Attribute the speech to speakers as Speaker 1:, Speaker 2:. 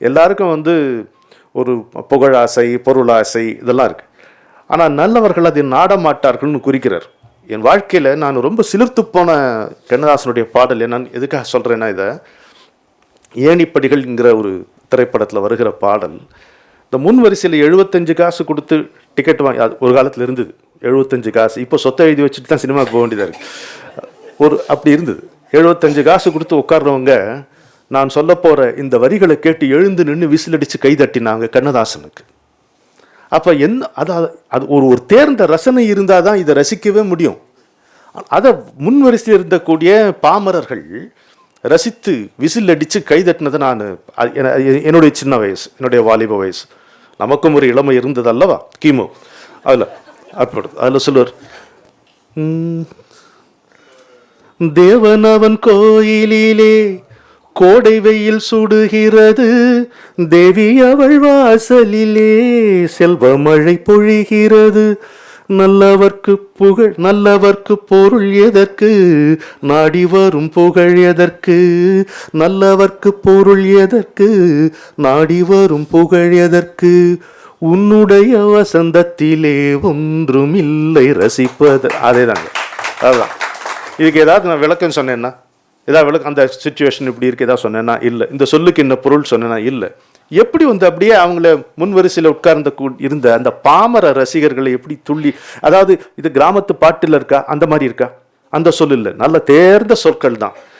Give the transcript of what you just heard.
Speaker 1: எல்லாருக்கும் வந்து ஒரு புகழாசை பொருளாசை இதெல்லாம் இருக்குது ஆனால் நல்லவர்கள் அதை நாடமாட்டார்கள்னு குறிக்கிறார். என் வாழ்க்கையில் நான் ரொம்ப சிலிர்த்து போன கண்ணதாசனுடைய பாடல் என்னன்னு எதுக்காக சொல்கிறேன்னா இதை ஏணிப்படிகள்ங்கிற ஒரு திரைப்படத்தில் வருகிற பாடல் இந்த முன் வரிசையில் எழுபத்தஞ்சு காசு கொடுத்து டிக்கெட் வாங்கி அது ஒரு காலத்தில் இருந்தது. எழுபத்தஞ்சு காசு. இப்போ சொத்தை எழுதி வச்சுட்டு தான் சினிமாவுக்கு போக வேண்டியதாக இருக்குது ஒரு அப்படி இருந்தது. எழுபத்தஞ்சு காசு கொடுத்து உட்கார்றவங்க நான் சொல்ல போகிற இந்த வரிகளை கேட்டு எழுந்து நின்று விசில் அடித்து கண்ணதாசனுக்கு. அப்போ என்ன அதாவது அது ஒரு ஒரு தேர்ந்த ரசனை இருந்தால் தான் இதை ரசிக்கவே முடியும். அதை முன் வரிசையில் இருந்தக்கூடிய பாமரர்கள் ரசித்து விசில் அடித்து கைதட்டினதை நான் என்னுடைய சின்ன வயசு என்னுடைய வாலிப வயசு. நமக்கும் ஒரு இளமை இருந்தது அல்லவா கிமு. அதில் அப்படி அதில் சொல்லுவார் தேவன் தேவனவன் கோயிலிலே கோடை வெயில் சுடுகிறது. தேவி அவள் வாசலிலே செல்வ மழை பொழிகிறது. நல்லவர்க்கு புகழ் நல்லவர்க்கு பொருள் எதற்கு? நாடி வரும் புகழ் எதற்கு? நல்லவர்க்கு பொருள் எதற்கு? நாடி வரும் புகழ் எதற்கு? உன்னுடைய வசந்தத்திலே ஒன்றும் இல்லை ரசிப்பது. அதேதாங்க. அதுதான். இதுக்கு ஏதாவது நான் விளக்கம் சொன்னேன்னா? ஏதாவது விளக்கம் அந்த சுச்சுவேஷன் இப்படி இருக்கு ஏதாவது சொன்னேன்னா இல்லை. இந்த சொல்லுக்கு என்ன பொருள் சொன்னேன்னா இல்லை. எப்படி வந்து அப்படியே அவங்கள முன் வரிசையில் உட்கார்ந்த கூ- இருந்த அந்த பாமர ரசிகர்களை எப்படி துள்ளி அதாவது இது கிராமத்து பாட்டில் இருக்கா? அந்த மாதிரி இருக்கா? அந்த சொல் இல்லை நல்ல தேர்ந்த சொற்கள் தான்.